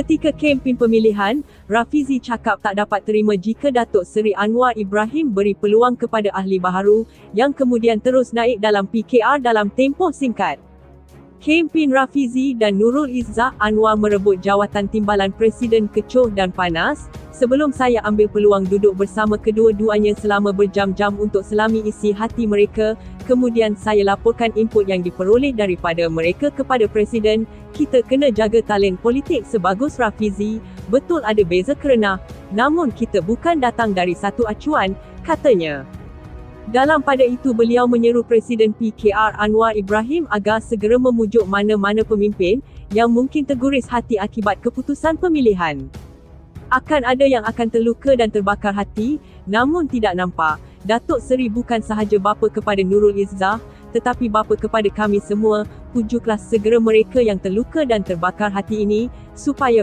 Ketika kempen pemilihan, Rafizi cakap tak dapat terima jika Datuk Seri Anwar Ibrahim beri peluang kepada ahli baharu yang kemudian terus naik dalam PKR dalam tempoh singkat. Kempen Rafizi dan Nurul Izzah Anwar merebut jawatan timbalan Presiden kecoh dan panas, sebelum saya ambil peluang duduk bersama kedua-duanya selama berjam-jam untuk selami isi hati mereka, kemudian saya laporkan input yang diperoleh daripada mereka kepada Presiden, kita kena jaga talen politik sebagus Rafizi, betul ada beza kerana, namun kita bukan datang dari satu acuan, katanya. Dalam pada itu beliau menyeru Presiden PKR Anwar Ibrahim agar segera memujuk mana-mana pemimpin yang mungkin terguris hati akibat keputusan pemilihan. Akan ada yang akan terluka dan terbakar hati, namun tidak nampak. Datuk Seri bukan sahaja bapa kepada Nurul Izzah, tetapi bapa kepada kami semua, pujuklah segera mereka yang terluka dan terbakar hati ini, supaya